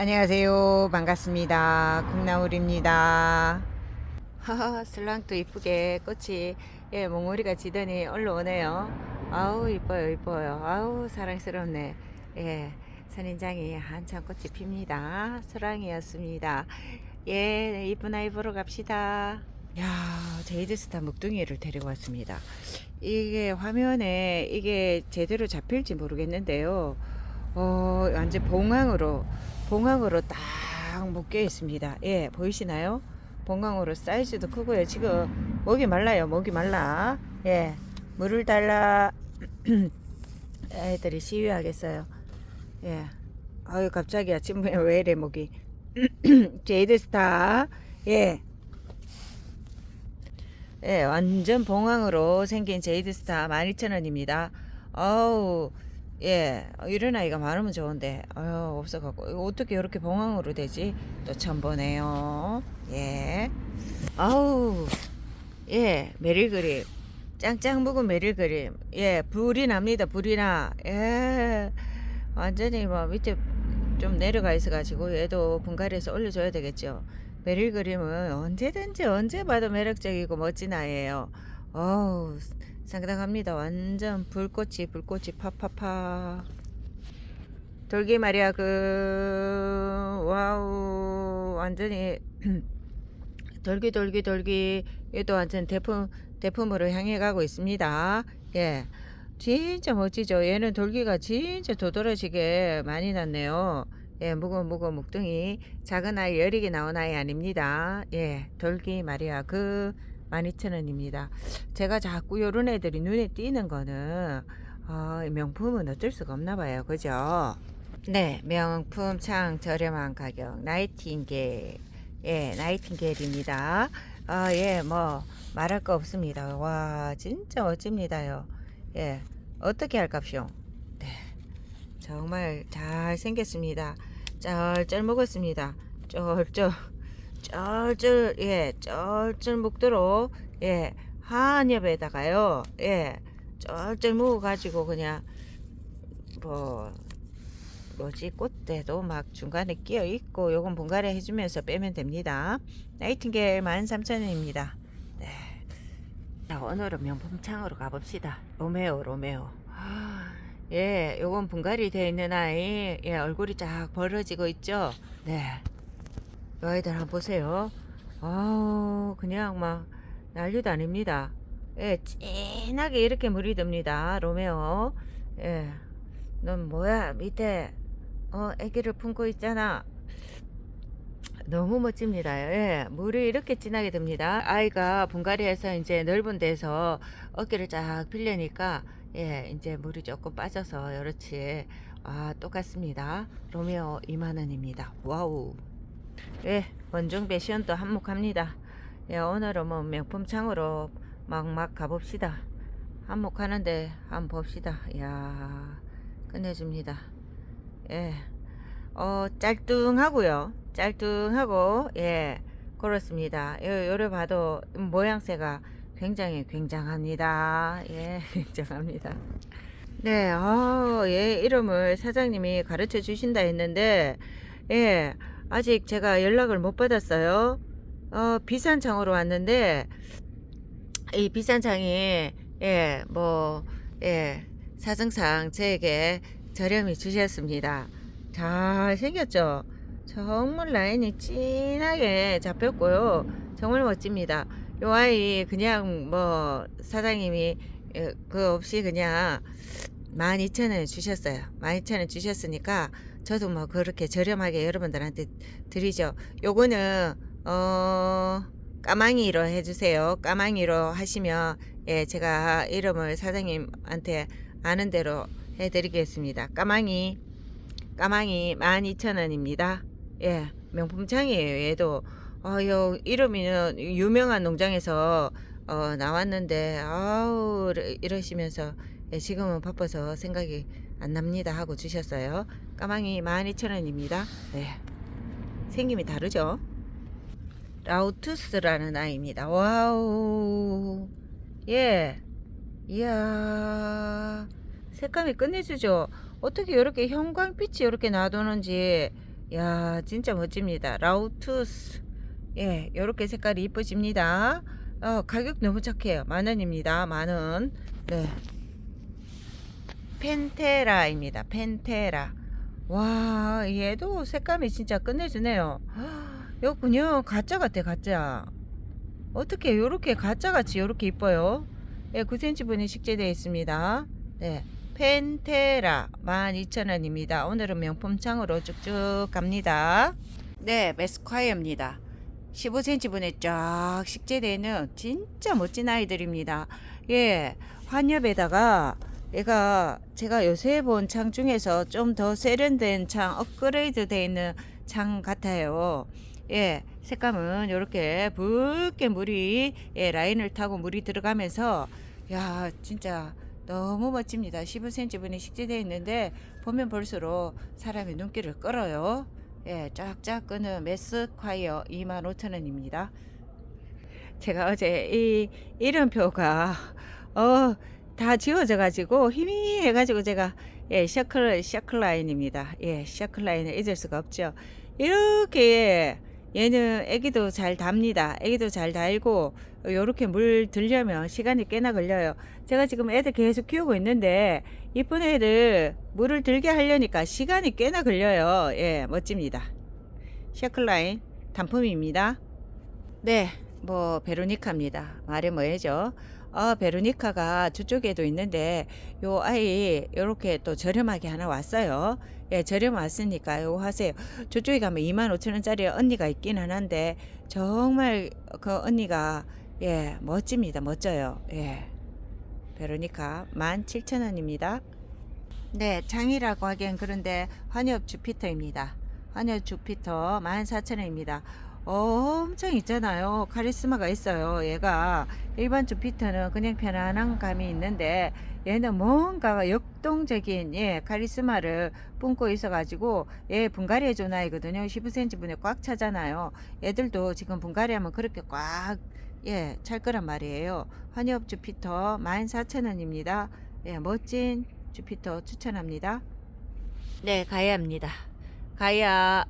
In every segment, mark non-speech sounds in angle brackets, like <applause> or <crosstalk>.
안녕하세요. 반갑습니다. 콩나물입니다. 하하, 슬랑도 이쁘게 꽃이 예, 몽우리가 지더니 올라오네요. 아우, 이뻐요, 이뻐요. 아우, 사랑스럽네. 예, 선인장이 한참 꽃이 핍니다. 소랑이었습니다. 예, 이쁜 아이 보러 갑시다. 야, 제이드스타 묵둥이를 데리고 왔습니다. 이게 화면에 이게 제대로 잡힐지 모르겠는데요. 어, 완전 봉황으로, 봉황으로 딱 묶여 있습니다. 예, 보이시나요? 봉황으로 사이즈도 크고요. 지금 목이 말라요. 목이 말라. 예, 물을 달라. <clears throat> 애들이 시위하겠어요. 예. 아유, 갑자기 아침에 왜 이래, 목이. <clears throat> 제이드스타. 예. 예, 완전 봉황으로 생긴 제이드스타 12,000원입니다. 어우, 예, 이런 아이가 많으면 좋은데, 아유, 없어갖고, 어떻게 이렇게 봉황으로 되지? 또 처음 보네요. 예. 아우, 예, 메릴 그림. 짱짱 묵은 메릴 그림. 예, 불이 납니다, 불이 나. 예, 완전히 뭐 밑에 좀 내려가 있어가지고 얘도 분갈이해서 올려줘야 되겠죠. 메릴 그림은 언제든지 언제 봐도 매력적이고 멋진 아이예요. 어우, 상당합니다. 완전 불꽃이 불꽃이 파파파. 돌기 말이야 그 와우 완전히 <clears throat> 돌기 돌기 돌기 얘도 완전 대품 대품으로 향해 가고 있습니다. 예. 진짜 멋지죠. 얘는 돌기가 진짜 도드라지게 많이 났네요. 예, 무거 무거 묵둥이 작은 아이 여리게 나온 아이 아닙니다. 예, 돌기 말이야 그 12,000원입니다. 제가 자꾸 요런 애들이 눈에 띄는 거는 어, 명품은 어쩔 수가 없나 봐요. 그죠? 네, 명품 창 저렴한 가격 나이팅게일 예, 나이팅게일입니다. 아, 예, 뭐 말할 거 없습니다. 와, 진짜 멋집니다요. 예, 어떻게 할깝쇼? 네, 정말 잘 생겼습니다. 쩔쩔 먹었습니다. 쩔쩔, 쩔쩔, 예, 쩔쩔 먹도록 예, 한엽에다가요, 예, 쩔쩔 먹어가지고 그냥 뭐 뭐지 꽃대도 막 중간에 끼어 있고 요건 분갈이 해주면서 빼면 됩니다. 나이팅게일 13,000원입니다. 네. 자, 오늘은 명품창으로 가봅시다. 로메오, 로메오. 아, 예, 요건 분갈이 되어 있는 아이, 예, 얼굴이 쫙 벌어지고 있죠? 네. 이 아이들 한번 보세요. 아우, 그냥 막 난리도 아닙니다. 예, 진하게 이렇게 물이 듭니다. 로메오. 예. 넌 뭐야, 밑에, 어, 애기를 품고 있잖아. 너무 멋집니다. 예, 물이 이렇게 진하게 듭니다. 아이가 분갈이해서 이제 넓은 데서 어깨를 쫙 빌려니까 예, 이제 물이 조금 빠져서 그렇지. 아, 똑같습니다. 로미오 2만원입니다. 와우. 예, 원종 패션도 한몫합니다. 예, 오늘은 뭐 명품 창으로 막막 가봅시다. 한몫하는데 한번 봅시다. 이야, 끝내줍니다. 예, 어, 짤뚱하고요. 짤뚱하고, 예, 그렇습니다. 요, 요래 봐도 모양새가 굉장히 굉장합니다. 예, <laughs> 굉장합니다. 네, 어, 예, 이름을 사장님이 가르쳐 주신다 했는데, 예, 아직 제가 연락을 못 받았어요. 어, 비산창으로 왔는데, 이 비산창이, 예, 뭐, 예, 사정상 저에게 저렴히 주셨습니다. 잘 생겼죠? 정말 라인이 진하게 잡혔고요. 정말 멋집니다. 요 아이 그냥 뭐 사장님이 에, 그 없이 그냥 12,000원 주셨어요. 12,000원 주셨으니까 저도 뭐 그렇게 저렴하게 여러분들한테 드리죠. 요거는 어 까망이로 해주세요. 까망이로 하시면 예 제가 이름을 사장님한테 아는 대로 해드리겠습니다. 까망이 까망이 12,000원입니다. 예, 명품창이에요. 얘도 어, 요 이름이는 유명한 농장에서 어, 나왔는데 아우 이러시면서 예, 지금은 바빠서 생각이 안 납니다 하고 주셨어요. 까망이 12,000원입니다. 네. 생김이 다르죠? 라우투스라는 아이입니다. 와우. 예. 이야. 색감이 끝내주죠. 어떻게 이렇게 형광빛이 이렇게 놔두는지 야, 진짜 멋집니다. 라우투스. 예, 요렇게 색깔이 이쁘집니다. 어, 가격 너무 착해요. 만 원입니다. 만 원. 네. 펜테라입니다. 펜테라. 와, 얘도 색감이 진짜 끝내주네요. 요군요. 가짜 같아, 가짜. 어떻게 요렇게 가짜같이 요렇게 이뻐요? 예, 9cm 분이 식재되어 있습니다. 네. 펜테라 12,000원입니다. 오늘은 명품창으로 쭉쭉 갑니다. 네, 메스콰이어입니다. 15cm 분에 쫙 식재되어 있는 진짜 멋진 아이들입니다. 예, 환엽에다가 얘가 제가 요새 본 창 중에서 좀 더 세련된 창, 업그레이드 되어 있는 창 같아요. 예, 색감은 이렇게 붉게 물이 예, 라인을 타고 물이 들어가면서 야, 진짜 너무 멋집니다. 15cm 분이 식재되어 있는데 보면 볼수록 사람의 눈길을 끌어요. 예, 쫙쫙 끄는 메스콰이어 25,000원입니다. 제가 어제 이 이름표가 어, 다 지워져 가지고 희미해 가지고 제가 예, 셔클 셔클라인입니다. 예, 셔클라인을 잊을 수가 없죠. 이렇게 얘는 애기도 잘 답니다. 애기도 잘 달고 요렇게 물 들려면 시간이 꽤나 걸려요. 제가 지금 애들 계속 키우고 있는데 이쁜 애들 물을 들게 하려니까 시간이 꽤나 걸려요. 예, 멋집니다. 셔클라인 단품입니다. 네, 뭐 베로니카입니다. 말이 뭐해죠? 어, 베로니카가 저쪽에도 있는데 요 아이 요렇게 또 저렴하게 하나 왔어요. 예, 저렴 왔으니까 요 하세요. 저쪽에 가면 25,000원짜리 언니가 있기는 한데 정말 그 언니가 예, 멋집니다. 멋져요. 예. 베로니카 17,000원입니다. 네, 장이라고 하기엔 그런데 환엽 주피터입니다. 환엽 주피터 14,000원입니다. 엄청 있잖아요. 카리스마가 있어요. 얘가 일반 주피터는 그냥 편안한 감이 있는데 얘는 뭔가 역동적인 예, 카리스마를 뿜고 있어가지고 얘 분갈이 해준 아이거든요. 15cm 분에 꽉 차잖아요. 얘들도 지금 분갈이 하면 그렇게 꽉 예, 찰 거란 말이에요. 환엽 주피터 14,000원입니다. 예, 멋진 주피터 추천합니다. 네, 가야입니다. 가야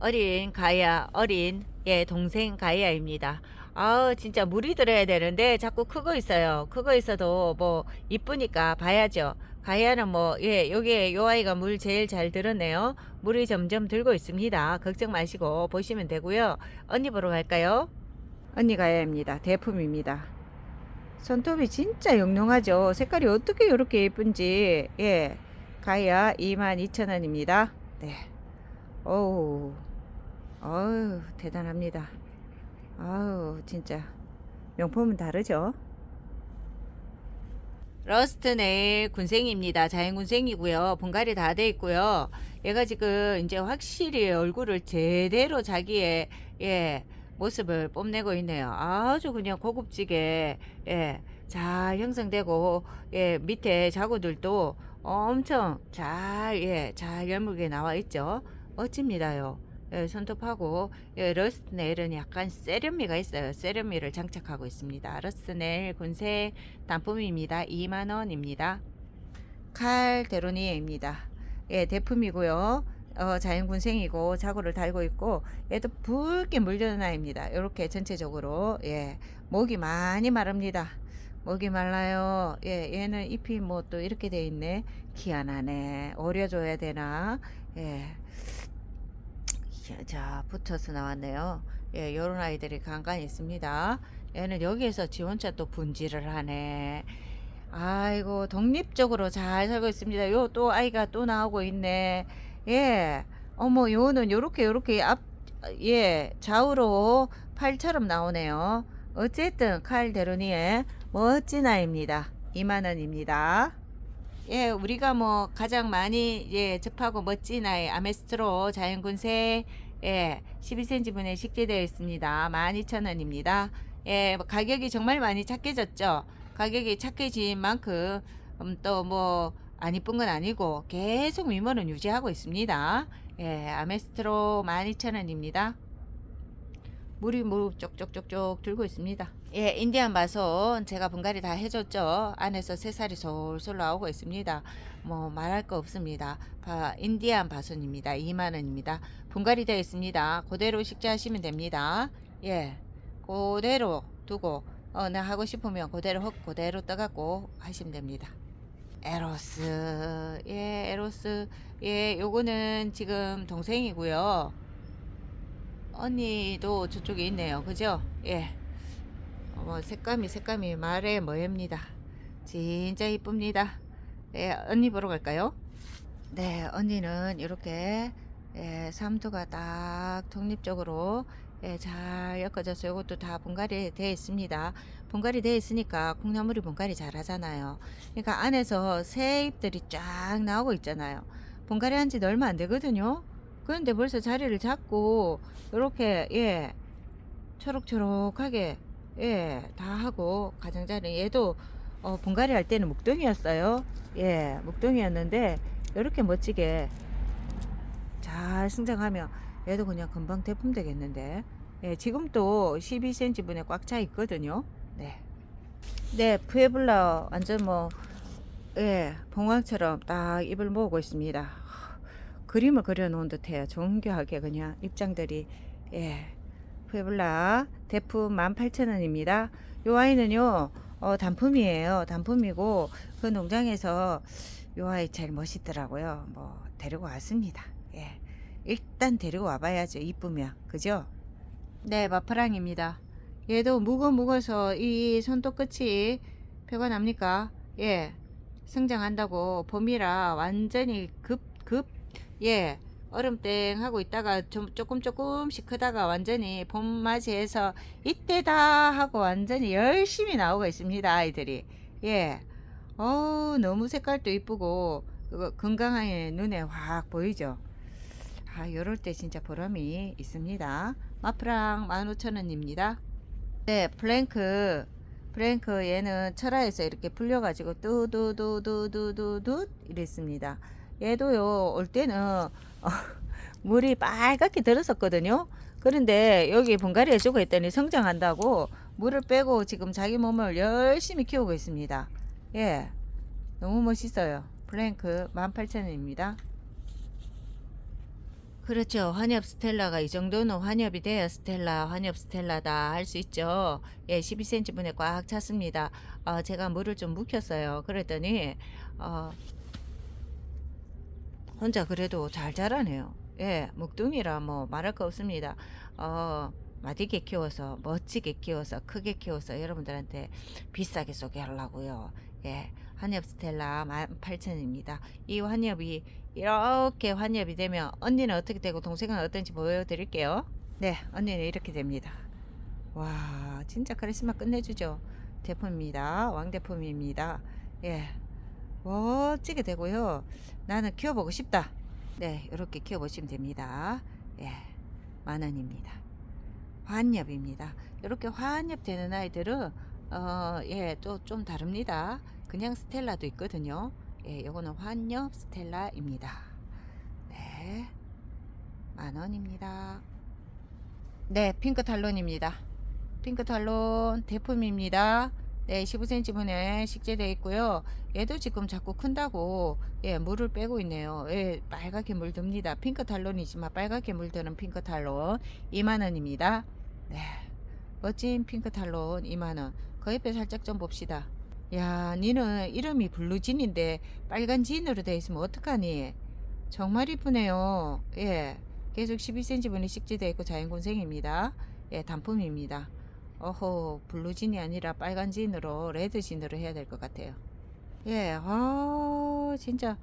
어린 가야 어린 예 동생 가야입니다. 아 진짜 물이 들어야 되는데 자꾸 크고 있어요. 크고 있어도 뭐 이쁘니까 봐야죠. 가야는 뭐예 요게 요 아이가 물 제일 잘 들었네요. 물이 점점 들고 있습니다. 걱정 마시고 보시면 되고요. 언니 보러 갈까요? 언니 가야입니다. 대품입니다. 손톱이 진짜 영롱하죠. 색깔이 어떻게 이렇게 예쁜지 예 가야 22,000원입니다. 네. 어우 어우 대단합니다. 아우 진짜 명품은 다르죠. 러스트 네일 군생입니다. 자연 군생이고요. 분갈이 다 돼 있고요. 얘가 지금 이제 확실히 얼굴을 제대로 자기의 예 모습을 뽐내고 있네요. 아주 그냥 고급지게 예, 잘 형성되고 예, 밑에 자구들도 엄청 잘 예, 잘 열물게 나와 있죠. 멋집니다요. 예, 손톱하고 예, 러스트 네일은 약간 세련미가 있어요. 세련미를 장착하고 있습니다. 러스트 네일 군색 단품입니다. 2만 원입니다. 칼 데로니에입니다. 예, 대품이고요. 어, 자연군생이고 자구를 달고 있고 얘도 붉게 물드는 아이입니다. 이렇게 전체적으로 예, 목이 많이 마릅니다. 목이 말라요. 예, 얘는 잎이 뭐 또 이렇게 돼 있네. 희한하네. 오려줘야 되나? 예. 자, 붙어서 나왔네요. 예, 요런 아이들이 간간히 있습니다. 얘는 여기에서 지 혼자 또 분질을 하네. 아이고, 독립적으로 잘 살고 있습니다. 요 또 아이가 또 나오고 있네. 예. 어머, 요는 요렇게 요렇게 앞, 예, 좌우로 팔처럼 나오네요. 어쨌든 칼 데로니의 멋진 아이입니다. 2만원입니다. 예, 우리가 뭐 가장 많이 예, 접하고 멋진 아이 아메스트로 자연군색 예, 12cm 분에 식재되어 있습니다. 12,000원입니다. 예, 뭐 가격이 정말 많이 착해졌죠. 가격이 착해진 만큼 음, 또뭐 안 이쁜 건 아니고 계속 미모는 유지하고 있습니다. 예, 아메스트로 12,000원입니다. 물이 무릎 쪽쪽쪽쪽 들고 있습니다. 예, 인디안 바손 제가 분갈이 다 해줬죠. 안에서 새살이 솔솔 나오고 있습니다. 뭐 말할 거 없습니다. 바, 인디안 바손입니다. 2만 원입니다. 분갈이 되어 있습니다. 그대로 식재하시면 됩니다. 예, 그대로 두고 어, 나 하고 싶으면 그대로 흙 그대로 떠갖고 하시면 됩니다. 에로스, 예, 에로스, 예, 요거는 지금 동생이고요. 언니도 저쪽에 있네요. 그죠? 예. 뭐 색감이 색감이 말해 뭐입니다. 진짜 이쁩니다. 예, 언니 보러 갈까요? 네, 언니는 이렇게 예, 삼두가 딱 독립적으로 예, 잘 엮어져서 이것도 다 분갈이 되어 있습니다. 분갈이 되어 있으니까 콩나물이 분갈이 잘 하잖아요. 그러니까 안에서 새 잎들이 쫙 나오고 있잖아요. 분갈이 한 지는 얼마 안 되거든요. 그런데 벌써 자리를 잡고 이렇게 예 초록초록하게 예 다 하고 가장자리 얘도 어, 분갈이 할 때는 묵동이었어요. 예 묵동이었는데 이렇게 멋지게 잘 성장하면 얘도 그냥 금방 대품 되겠는데 예 지금 또 12cm 분에 꽉 차 있거든요. 네. 네, 푸에블라 완전 뭐, 예, 봉황처럼 딱 입을 모으고 있습니다. 그림을 그려 놓은 듯해요. 정교하게 그냥 입장들이 예 푸에블라 대품 18,000원입니다. 요 아이는요 어, 단품이에요. 단품이고 그 농장에서 요 아이 제일 멋있더라고요. 뭐 데리고 왔습니다. 예 일단 데리고 와봐야죠. 이쁘면 그죠? 네 마파랑입니다. 얘도 묵어 묵어서 이 손톱 끝이 표가 납니까? 예 성장한다고 봄이라 완전히 급 급 예, 얼음땡 하고 있다가 좀 조금 조금씩 크다가 완전히 봄 맞이해서 이때다 하고 완전히 열심히 나오고 있습니다 아이들이 예, 어 너무 색깔도 이쁘고 건강하게 눈에 확 보이죠. 아 요럴 때 진짜 보람이 있습니다. 마프랑 15,000원입니다. 네, 플랭크 플랭크 얘는 철화에서 이렇게 풀려 가지고 뚜두두두두두두 이랬습니다. 얘도요 올 때는 어, 물이 빨갛게 들었었거든요. 그런데 여기 분갈이 해 주고 했더니 성장한다고 물을 빼고 지금 자기 몸을 열심히 키우고 있습니다. 예, 너무 멋있어요. 플랭크 18,000원입니다. 그렇죠. 환엽 스텔라가 이 정도는 환엽이 돼야 스텔라, 환엽 스텔라다 할 수 있죠. 예, 12cm 분에 꽉 찼습니다. 어, 제가 물을 좀 묵혔어요. 그랬더니 어, 혼자 그래도 잘 자라네요. 예, 묵둥이라 뭐 말할 거 없습니다. 어, 마디게 키워서 멋지게 키워서 크게 키워서 여러분들한테 비싸게 소개하려고요. 예, 환엽 스텔라 18,000원입니다. 이 환엽이 이렇게 환엽이 되면 언니는 어떻게 되고 동생은 어떤지 보여드릴게요. 네, 언니는 이렇게 됩니다. 와, 진짜 카리스마 끝내주죠. 대품입니다. 왕대품입니다. 예, 멋지게 되고요. 나는 키워보고 싶다. 네, 이렇게 키워보시면 됩니다. 예, 만 원입니다. 환엽입니다. 이렇게 환엽 되는 아이들은 어, 예, 또 좀 다릅니다. 그냥 스텔라도 있거든요. 예, 요거는 환엽 스텔라입니다. 네, 만 원입니다. 네, 핑크 탈론입니다. 핑크 탈론 대품입니다. 네, 15cm 분에 식재되어 있고요. 얘도 지금 자꾸 큰다고 예, 물을 빼고 있네요. 예, 빨갛게 물듭니다. 핑크 탈론이지만 빨갛게 물드는 핑크 탈론 2만 원입니다. 네. 멋진 핑크 탈론 2만 원. 그 옆에 살짝 좀 봅시다. 야, 니는 이름이 블루진인데 빨간 진으로 되어 있으면 어떡하니? 정말 이쁘네요. 예. 계속 12cm 분이 식재되어 있고 자연곤생입니다. 예, 단품입니다. 어허, 블루진이 아니라 빨간 진으로 레드 진으로 해야 될 것 같아요. 예, 아, 진짜.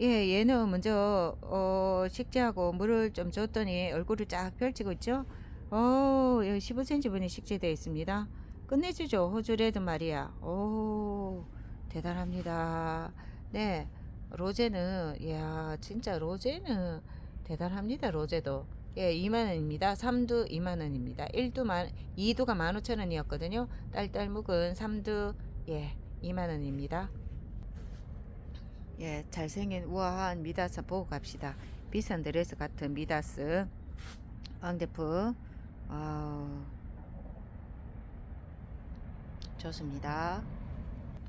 예, 얘는 먼저 어, 식재하고 물을 좀 줬더니 얼굴을 쫙 펼치고 있죠. 어, 15cm 분이 식재되어 있습니다. 끝내주죠. 호주 레드 말이야. 오, 대단합니다. 네, 로제는, 이야, 진짜 로제는 대단합니다. 로제도. 예, 2만원입니다. 3두 2만원입니다. 1두 만, 2두가 15,000원이었거든요. 딸딸 묵은 3두, 예, 2만원입니다. 예, 잘생긴 우아한 미다스 보고 갑시다. 비싼 드레스 같은 미다스. 왕대품. 어, 좋습니다.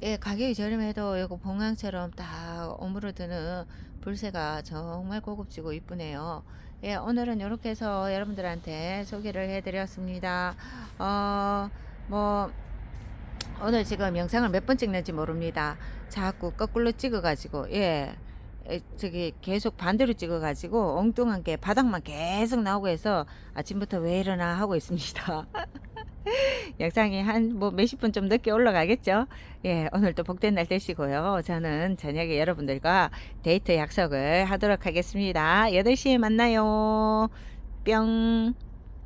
예, 가격이 저렴해도 이거 봉황처럼 딱 오므러드는 불새가 정말 고급지고 이쁘네요. 예, 오늘은 이렇게 해서 여러분들한테 소개를 해드렸습니다. 어, 뭐, 오늘 지금 영상을 몇 번 찍는지 모릅니다. 자꾸 거꾸로 찍어가지고, 예. 에, 저기 계속 반대로 찍어가지고 엉뚱한 게 바닥만 계속 나오고 해서 아침부터 왜 이러나 하고 있습니다. <laughs> <laughs> 영상이 한 뭐 몇십 분 좀 늦게 올라가겠죠? 예, 오늘도 복된 날 되시고요. 저는 저녁에 여러분들과 데이트 약속을 하도록 하겠습니다. 8시에 만나요. 뿅.